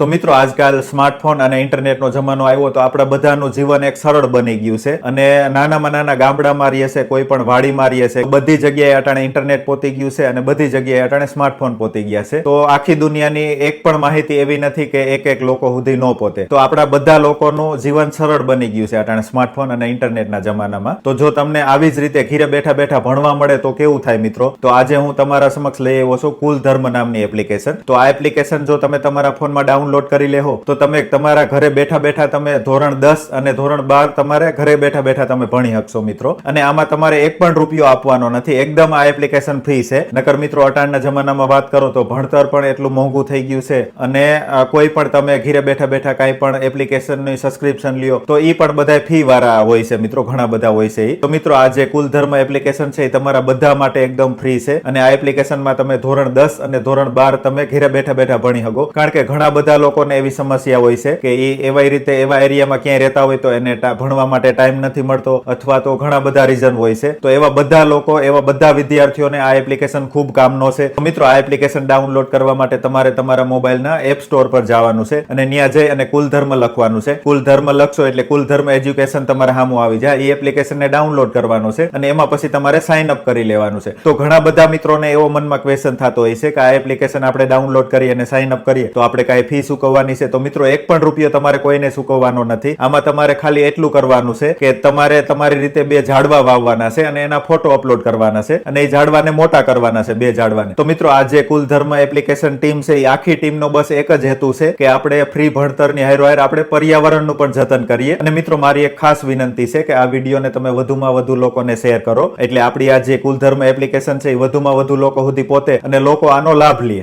તો મિત્રો, આજકાલ સ્માર્ટફોન અને ઇન્ટરનેટનો જમાનો આવ્યો તો આપણા બધાનું જીવન એક સરળ બની ગયું છે. અને નાનામાં નાના ગામડામાં રહીએ છે, કોઈ પણ વાડીમાં રહીએ છે, બધી જગ્યાએ અટાણે ઇન્ટરનેટ પહોંચી ગયું છે અને બધી જગ્યાએ અટાણે સ્માર્ટફોન પહોંચી ગયા છે. તો આખી દુનિયાની એક પણ માહિતી એવી નથી કે એક એક લોકો સુધી ન પહોંચે તો આપણા બધા લોકોનું જીવન સરળ બની ગયું છે અટાણે સ્માર્ટફોન અને ઇન્ટરનેટના જમાનામાં. તો જો તમને આવી જ રીતે ઘીરે બેઠા બેઠા ભણવા મળે તો કેવું થાય મિત્રો? તો આજે હું તમારા સમક્ષ લઈ આવ્યો છું કુલ ધર્મ નામની એપ્લિકેશન તો આ એપ્લિકેશન જો તમે તમારા ફોનમાં ડાઉનલોડ કરી લેહો. તો તમે તમારા ઘરે બેઠા બેઠા તમે ધોરણ દસ અને ધોરણ બાર તમારે ઘરે બેઠા બેઠા તમે ભણી શકશો મિત્રો. અને આમાં તમારે એક પણ રૂપિયો આપવાનો નથી. એકદમ આ એપ્લિકેશન ફ્રી છે. નકર મિત્રો, અટાણના જમાનામાં વાત કરો તો ભણતર પણ એટલું મોંઘું થઈ ગયું છે. અને કોઈ પણ તમે ઘરે બેઠા બેઠા કાંઈ પણ એપ્લિકેશનની સબસ્ક્રિપ્શન લ્યો, તો એ પણ બધા ફી વાળા હોય છે મિત્રો, ઘણા બધા હોય છે એ તો મિત્રો, આ જે કુલ ધર્મ એપ્લિકેશન છે એ તમારા બધા માટે એકદમ ફ્રી છે. અને આ એપ્લિકેશનમાં તમે ધોરણ દસ અને ધોરણ બાર તમે ઘીરે બેઠા બેઠા ભણી શકો. કારણ કે ઘણા બધા લોકોને એવી સમસ્યા હોય છે કે એ એવા રીતે એવા એરિયામાં ક્યાંય રહેતા હોય તો એને ભણવા માટે ટાઈમ નથી મળતો અથવા તો ઘણા બધા રીઝન હોય છે. તો એવા બધા લોકો, એવા બધા વિદ્યાર્થીઓને આ એપ્લિકેશન ખૂબ કામનો છે. મિત્રો, આ એપ્લિકેશન ડાઉનલોડ કરવા માટે તમારે તમારા મોબાઈલના એપ સ્ટોર પર જવાનું છે અને ત્યાં જઈ અને કુલ ધર્મ લખવાનું છે. કુલ ધર્મ લખશો એટલે કુલ ધર્મ એજ્યુકેશન તમારે સામું આવી જાય. એ એપ્લિકેશનને ડાઉનલોડ કરવાનો છે અને એમાં પછી તમારે સાઇન અપ કરી લેવાનું છે. તો ઘણા બધા મિત્રોને એવો મનમાં ક્વેશ્ચન થતો હોય છે કે આ એપ્લિકેશન આપણે ડાઉનલોડ કરીએ અને સાઇન અપ કરીએ. તો આપણે કાંઈ ફી ચૂકવવાની છે. તો મિત્રો, એક પણ રૂપિયો તમારે કોઈને ચૂકવવાનો નથી. આમાં તમારે ખાલી એટલું કરવાનું છે કે તમારે તમારી રીતે બે ઝાડવા વાવવાના છે અને એના ફોટો અપલોડ કરવાના છે અને એ ઝાડવાને મોટા કરવાના છે બે ઝાડવાને. તો મિત્રો, આ જે કુલ ધર્મ એપ્લિકેશન ટીમ છે, એ આખી ટીમનો બસ એક જ હેતુ છે કે આપણે ફ્રી ભણતરની હારો હાર આપણે પર્યાવરણનું પણ જતન કરીએ. અને મિત્રો, મારી એક ખાસ વિનંતી છે કે આ વિડીયોને તમે વધુમાં વધુ લોકોને શેર કરો. એટલે આપણી આ જે કુલધર્મ એપ્લિકેશન છે, એ વધુમાં વધુ લોકો સુધી પહોંચે અને લોકો આનો લાભ લે.